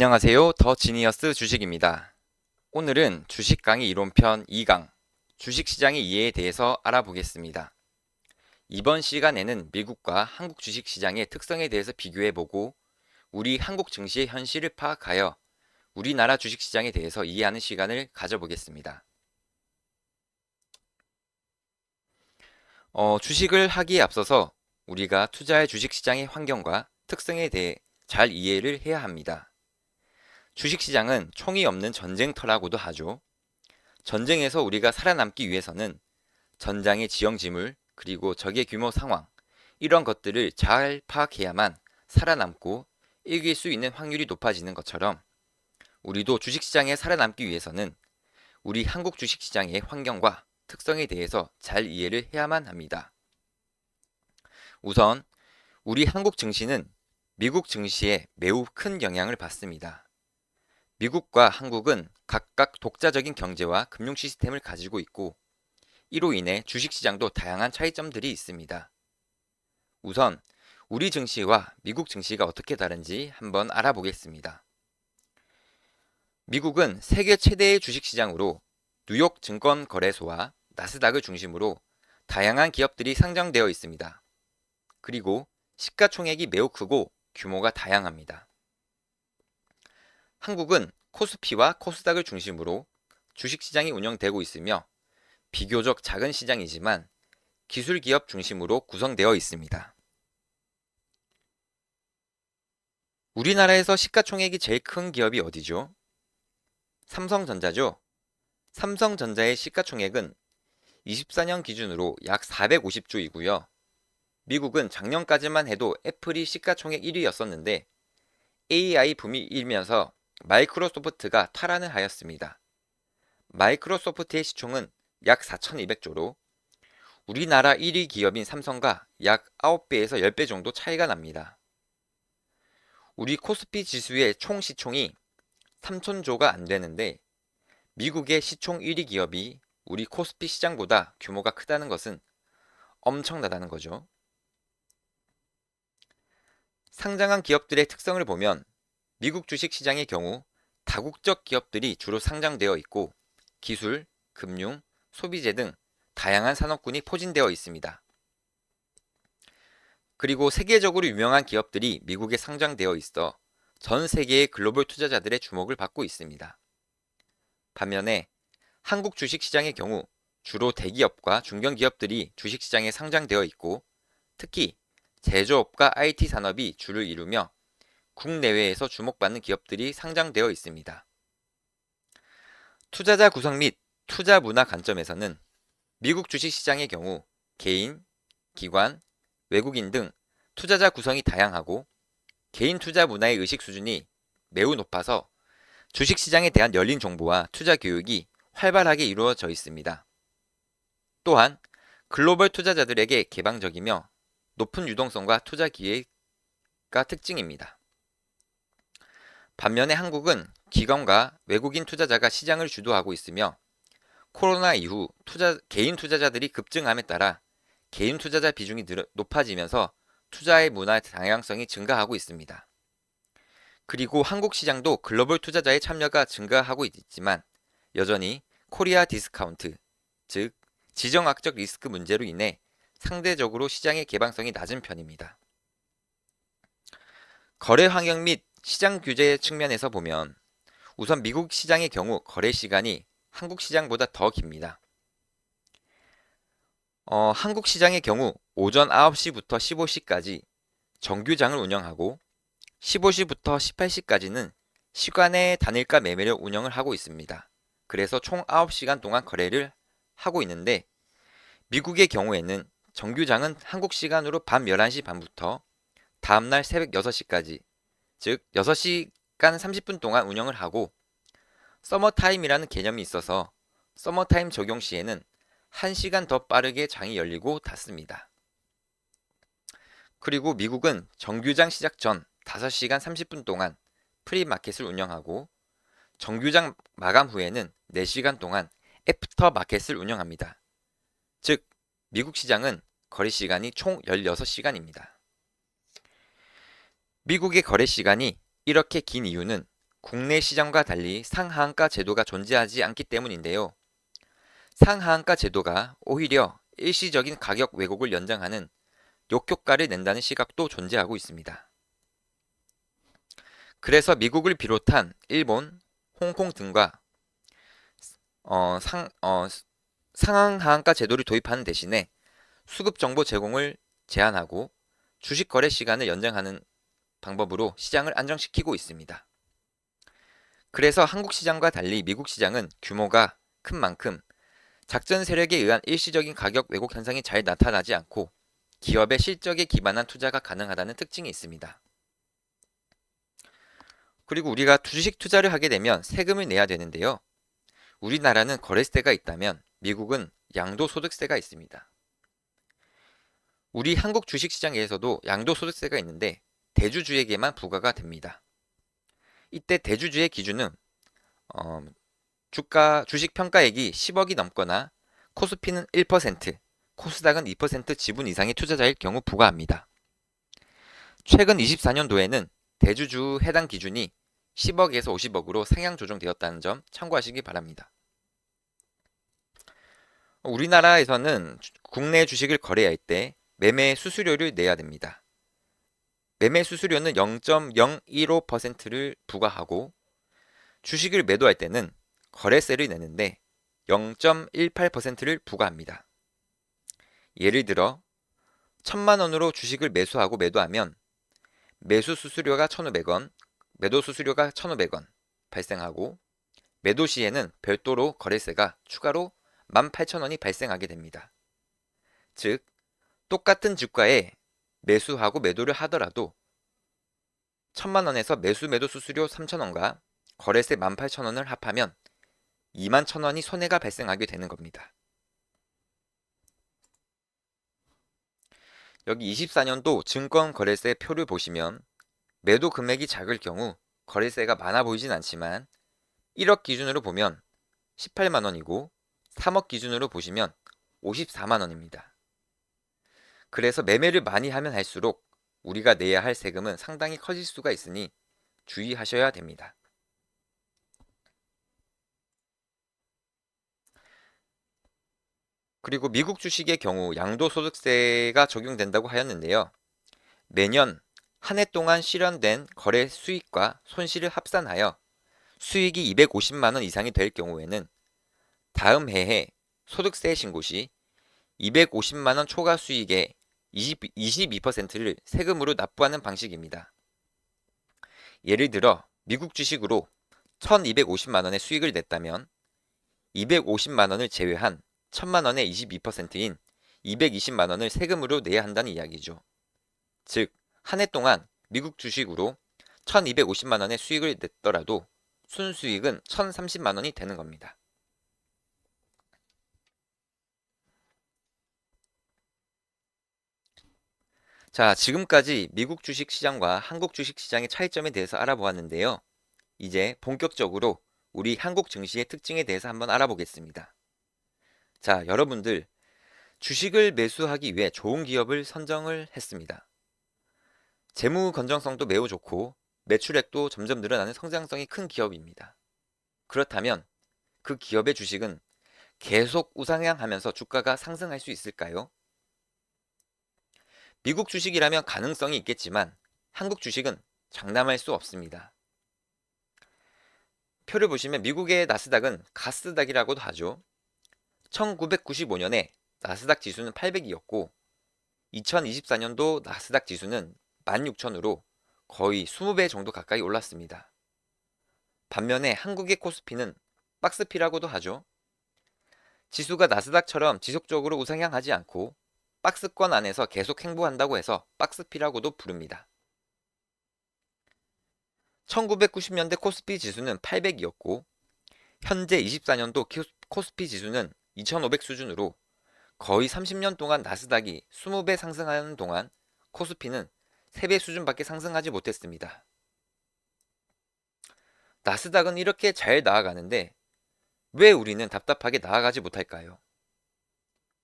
안녕하세요. 더 지니어스 주식입니다. 오늘은 주식 강의 이론편 2강, 주식시장의 이해에 대해서 알아보겠습니다. 이번 시간에는 미국과 한국 주식시장의 특성에 대해서 비교해보고 우리 한국 증시의 현실을 파악하여 우리나라 주식시장에 대해서 이해하는 시간을 가져보겠습니다. 어, 주식을 하기에 앞서서 우리가 투자할 주식시장의 환경과 특성에 대해 잘 이해를 해야 합니다. 주식시장은 총이 없는 전쟁터라고도 하죠. 전쟁에서 우리가 살아남기 위해서는 전장의 지형지물, 그리고 적의 규모 상황, 이런 것들을 잘 파악해야만 살아남고 이길 수 있는 확률이 높아지는 것처럼 우리도 주식시장에 살아남기 위해서는 우리 한국 주식시장의 환경과 특성에 대해서 잘 이해를 해야만 합니다. 우선 우리 한국 증시는 미국 증시에 매우 큰 영향을 받습니다. 미국과 한국은 각각 독자적인 경제와 금융 시스템을 가지고 있고 이로 인해 주식시장도 다양한 차이점들이 있습니다. 우선 우리 증시와 미국 증시가 어떻게 다른지 한번 알아보겠습니다. 미국은 세계 최대의 주식시장으로 뉴욕 증권거래소와 나스닥을 중심으로 다양한 기업들이 상장되어 있습니다. 그리고 시가총액이 매우 크고 규모가 다양합니다. 한국은 코스피와 코스닥을 중심으로 주식시장이 운영되고 있으며 비교적 작은 시장이지만 기술 기업 중심으로 구성되어 있습니다. 우리나라에서 시가총액이 제일 큰 기업이 어디죠? 삼성전자죠. 삼성전자의 시가총액은 24년 기준으로 약 450조이고요. 미국은 작년까지만 해도 애플이 시가총액 1위였었는데 AI 붐이 일면서 마이크로소프트가 탈환을 하였습니다. 마이크로소프트의 시총은 약 4,200조로 우리나라 1위 기업인 삼성과 약 9배에서 10배 정도 차이가 납니다. 우리 코스피 지수의 총 시총이 3,000조가 안 되는데 미국의 시총 1위 기업이 우리 코스피 시장보다 규모가 크다는 것은 엄청나다는 거죠. 상장한 기업들의 특성을 보면 미국 주식 시장의 경우 다국적 기업들이 주로 상장되어 있고 기술, 금융, 소비재 등 다양한 산업군이 포진되어 있습니다. 그리고 세계적으로 유명한 기업들이 미국에 상장되어 있어 전 세계의 글로벌 투자자들의 주목을 받고 있습니다. 반면에 한국 주식시장의 경우 주로 대기업과 중견기업들이 주식시장에 상장되어 있고 특히 제조업과 IT 산업이 주를 이루며 국내외에서 주목받는 기업들이 상장되어 있습니다. 투자자 구성 및 투자 문화 관점에서는 미국 주식시장의 경우 개인, 기관, 외국인 등 투자자 구성이 다양하고 개인 투자 문화의 의식 수준이 매우 높아서 주식시장에 대한 열린 정보와 투자 교육이 활발하게 이루어져 있습니다. 또한 글로벌 투자자들에게 개방적이며 높은 유동성과 투자 기회가 특징입니다. 반면에 한국은 기관과 외국인 투자자가 시장을 주도하고 있으며 코로나 이후 투자, 개인 투자자들이 급증함에 따라 개인 투자자 비중이 늘, 높아지면서 투자의 문화 다양성이 증가하고 있습니다. 그리고 한국 시장도 글로벌 투자자의 참여가 증가하고 있지만 여전히 코리아 디스카운트, 즉 지정학적 리스크 문제로 인해 상대적으로 시장의 개방성이 낮은 편입니다. 거래 환경 및 시장 규제 측면에서 보면 우선 미국 시장의 경우 거래 시간이 한국 시장보다 더 깁니다. 어, 한국 시장의 경우 오전 9시부터 15시까지 정규장을 운영하고 15시부터 18시까지는 시간의 단일가 매매를 운영을 하고 있습니다. 그래서 총 9시간 동안 거래를 하고 있는데 미국의 경우에는 정규장은 한국 시간으로 밤 11시 반부터 다음날 새벽 6시까지 즉 6시간 30분 동안 운영을 하고 서머타임이라는 개념이 있어서 서머타임 적용 시에는 1시간 더 빠르게 장이 열리고 닫습니다. 그리고 미국은 정규장 시작 전 5시간 30분 동안 프리마켓을 운영하고 정규장 마감 후에는 4시간 동안 애프터 마켓을 운영합니다. 즉, 미국 시장은 거래 시간이 총 16시간입니다. 미국의 거래 시간이 이렇게 긴 이유는 국내 시장과 달리 상하한가 제도가 존재하지 않기 때문인데요. 상하한가 제도가 오히려 일시적인 가격 왜곡을 연장하는 역효과를 낸다는 시각도 존재하고 있습니다. 그래서 미국을 비롯한 일본, 홍콩 등과 어, 상, 어, 상하한가 제도를 도입하는 대신에 수급 정보 제공을 제한하고 주식 거래 시간을 연장하는 방법으로 시장을 안정시키고 있습니다. 그래서 한국 시장과 달리 미국 시장은 규모가 큰 만큼 작전 세력에 의한 일시적인 가격 왜곡 현상이 잘 나타나지 않고 기업의 실적에 기반한 투자가 가능하다는 특징이 있습니다. 그리고 우리가 주식 투자를 하게 되면 세금을 내야 되는데요. 우리나라는 거래세가 있다면 미국은 양도소득세가 있습니다. 우리 한국 주식시장에서도 양도소득세가 있는데 대주주에게만 부과가 됩니다. 이때 대주주의 기준은 어, 주가 주식 평가액이 10억이 넘거나 코스피는 1%, 코스닥은 2% 지분 이상의 투자자일 경우 부과합니다. 최근 24년도에는 대주주 해당 기준이 10억에서 50억으로 상향 조정되었다는 점 참고하시기 바랍니다. 우리나라에서는 국내 주식을 거래할 때 매매 수수료를 내야 됩니다. 매매 수수료는 0.015%를 부과하고 주식을 매도할 때는 거래세를 내는데 0.18%를 부과합니다. 예를 들어 1000만 원으로 주식을 매수하고 매도하면 매수 수수료가 1,500원, 매도 수수료가 1,500원 발생하고 매도 시에는 별도로 거래세가 추가로 18,000원이 발생하게 됩니다. 즉 똑같은 주가에 매수하고 매도를 하더라도 1천만 원에서 매수 매도 수수료 3천 원과 거래세 18,000원을 합하면 2만 1,000원이 손해가 발생하게 되는 겁니다. 여기 24년도 증권 거래세 표를 보시면 매도 금액이 작을 경우 거래세가 많아 보이진 않지만 1억 기준으로 보면 18만 원이고 3억 기준으로 보시면 54만 원입니다. 그래서 매매를 많이 하면 할수록 우리가 내야 할 세금은 상당히 커질 수가 있으니 주의하셔야 됩니다. 그리고 미국 주식의 경우 양도소득세가 적용된다고 하였는데요. 매년 한 해 동안 실현된 거래 수익과 손실을 합산하여 수익이 250만 원 이상이 될 경우에는 다음 해에 소득세 신고 시 250만 원 초과 수익의 20, 22%를 세금으로 납부하는 방식입니다. 예를 들어 미국 주식으로 1250만 원의 수익을 냈다면 250만 원을 제외한 1000만 원의 22%인 220만 원을 세금으로 내야 한다는 이야기죠. 즉, 한 해 동안 미국 주식으로 1250만 원의 수익을 냈더라도 순수익은 1030만 원이 되는 겁니다. 자, 지금까지 미국 주식 시장과 한국 주식 시장의 차이점에 대해서 알아보았는데요. 이제 본격적으로 우리 한국 증시의 특징에 대해서 한번 알아보겠습니다. 자, 여러분들 주식을 매수하기 위해 좋은 기업을 선정을 했습니다. 재무 건전성도 매우 좋고 매출액도 점점 늘어나는 성장성이 큰 기업입니다. 그렇다면 그 기업의 주식은 계속 우상향하면서 주가가 상승할 수 있을까요? 미국 주식이라면 가능성이 있겠지만 한국 주식은 장담할 수 없습니다. 표를 보시면 미국의 나스닥은 가스닥이라고도 하죠. 1995년에 나스닥 지수는 800이었고 2024년도 나스닥 지수는 16,000으로 거의 20배 정도 가까이 올랐습니다. 반면에 한국의 코스피는 박스피라고도 하죠. 지수가 나스닥처럼 지속적으로 우상향하지 않고 박스권 안에서 계속 행보한다고 해서 박스피라고도 부릅니다. 1990년대 코스피 지수는 800이었고 현재 24년도 코스피 지수는 2500 수준으로 거의 30년 동안 나스닥이 20배 상승하는 동안 코스피는 3배 수준밖에 상승하지 못했습니다. 나스닥은 이렇게 잘 나아가는데 왜 우리는 답답하게 나아가지 못할까요?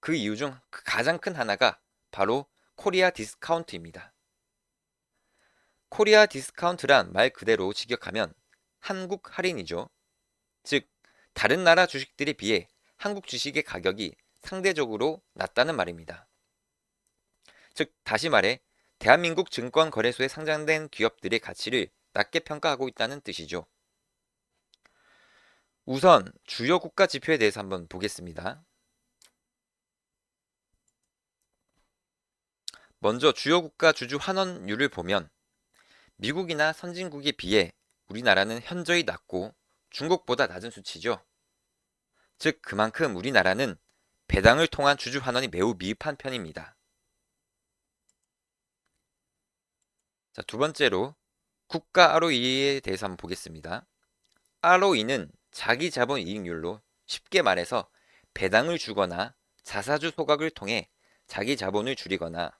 그 이유 중 가장 큰 하나가 바로 코리아 디스카운트입니다. 코리아 디스카운트란 말 그대로 직역하면 한국 할인이죠. 즉, 다른 나라 주식들에 비해 한국 주식의 가격이 상대적으로 낮다는 말입니다. 즉, 다시 말해, 대한민국 증권거래소에 상장된 기업들의 가치를 낮게 평가하고 있다는 뜻이죠. 우선 주요 국가 지표에 대해서 한번 보겠습니다. 먼저 주요 국가 주주 환원율을 보면 미국이나 선진국에 비해 우리나라는 현저히 낮고 중국보다 낮은 수치죠. 즉 그만큼 우리나라는 배당을 통한 주주 환원이 매우 미흡한 편입니다. 자, 두 번째로 국가 ROE에 대해서 한번 보겠습니다. ROE는 자기 자본 이익률로 쉽게 말해서 배당을 주거나 자사주 소각을 통해 자기 자본을 줄이거나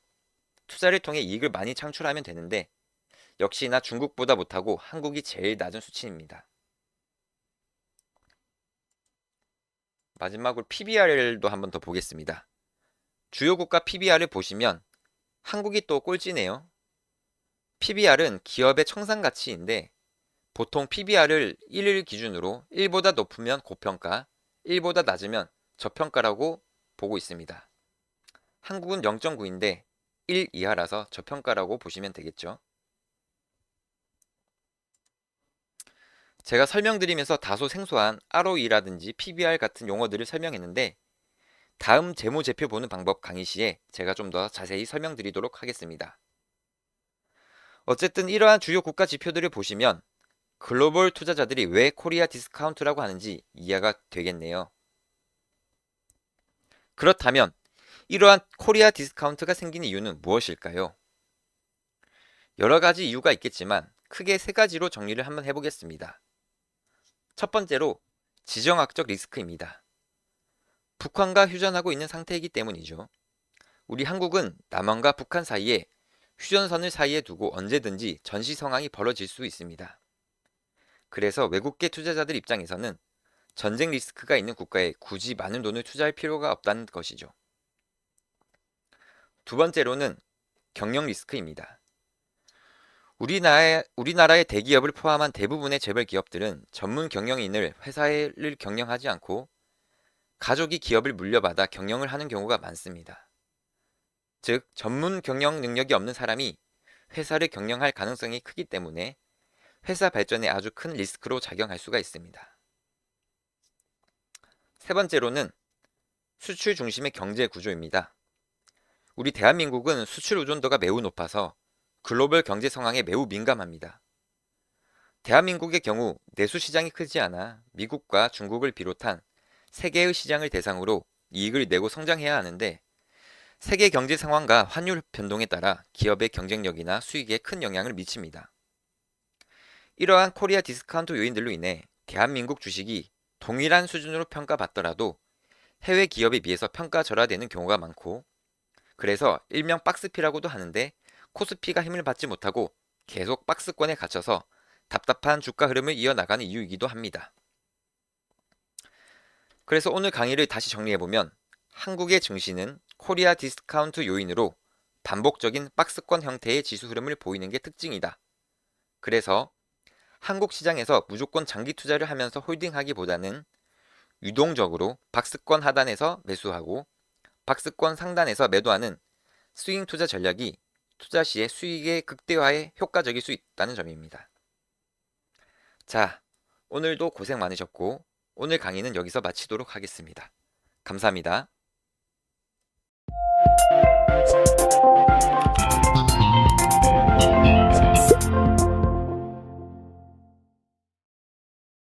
투자를 통해 이익을 많이 창출하면 되는데 역시나 중국보다 못하고 한국이 제일 낮은 수치입니다. 마지막으로 PBR도 한번 더 보겠습니다. 주요 국가 PBR을 보시면 한국이 또 꼴찌네요. PBR은 기업의 청산 가치인데 보통 PBR을 1을 기준으로 1보다 높으면 고평가, 1보다 낮으면 저평가라고 보고 있습니다. 한국은 0.9인데 1 이하라서 저평가라고 보시면 되겠죠. 제가 설명드리면서 다소 생소한 ROE라든지 PBR 같은 용어들을 설명했는데 다음 재무 제표 보는 방법 강의 시에 제가 좀 더 자세히 설명드리도록 하겠습니다. 어쨌든 이러한 주요 국가 지표들을 보시면 글로벌 투자자들이 왜 코리아 디스카운트라고 하는지 이해가 되겠네요. 그렇다면 이러한 코리아 디스카운트가 생긴 이유는 무엇일까요? 여러 가지 이유가 있겠지만 크게 세 가지로 정리를 한번 해보겠습니다. 첫 번째로 지정학적 리스크입니다. 북한과 휴전하고 있는 상태이기 때문이죠. 우리 한국은 남한과 북한 사이에 휴전선을 사이에 두고 언제든지 전시 상황이 벌어질 수 있습니다. 그래서 외국계 투자자들 입장에서는 전쟁 리스크가 있는 국가에 굳이 많은 돈을 투자할 필요가 없다는 것이죠. 두 번째로는 경영 리스크입니다. 우리나라의, 우리나라의 대기업을 포함한 대부분의 재벌 기업들은 전문 경영인을 회사를 경영하지 않고 가족이 기업을 물려받아 경영을 하는 경우가 많습니다. 즉, 전문 경영 능력이 없는 사람이 회사를 경영할 가능성이 크기 때문에 회사 발전에 아주 큰 리스크로 작용할 수가 있습니다. 세 번째로는 수출 중심의 경제 구조입니다. 우리 대한민국은 수출 의존도가 매우 높아서 글로벌 경제 상황에 매우 민감합니다. 대한민국의 경우 내수 시장이 크지 않아 미국과 중국을 비롯한 세계의 시장을 대상으로 이익을 내고 성장해야 하는데 세계 경제 상황과 환율 변동에 따라 기업의 경쟁력이나 수익에 큰 영향을 미칩니다. 이러한 코리아 디스카운트 요인들로 인해 대한민국 주식이 동일한 수준으로 평가받더라도 해외 기업에 비해서 평가 절하되는 경우가 많고 그래서 일명 박스피라고도 하는데 코스피가 힘을 받지 못하고 계속 박스권에 갇혀서 답답한 주가 흐름을 이어나가는 이유이기도 합니다. 그래서 오늘 강의를 다시 정리해보면 한국의 증시는 코리아 디스카운트 요인으로 반복적인 박스권 형태의 지수 흐름을 보이는 게 특징이다. 그래서 한국 시장에서 무조건 장기 투자를 하면서 홀딩하기보다는 유동적으로 박스권 하단에서 매수하고 박스권 상단에서 매도하는 스윙 투자 전략이 투자 시에 수익의 극대화에 효과적일 수 있다는 점입니다. 자, 오늘도 고생 많으셨고 오늘 강의는 여기서 마치도록 하겠습니다. 감사합니다.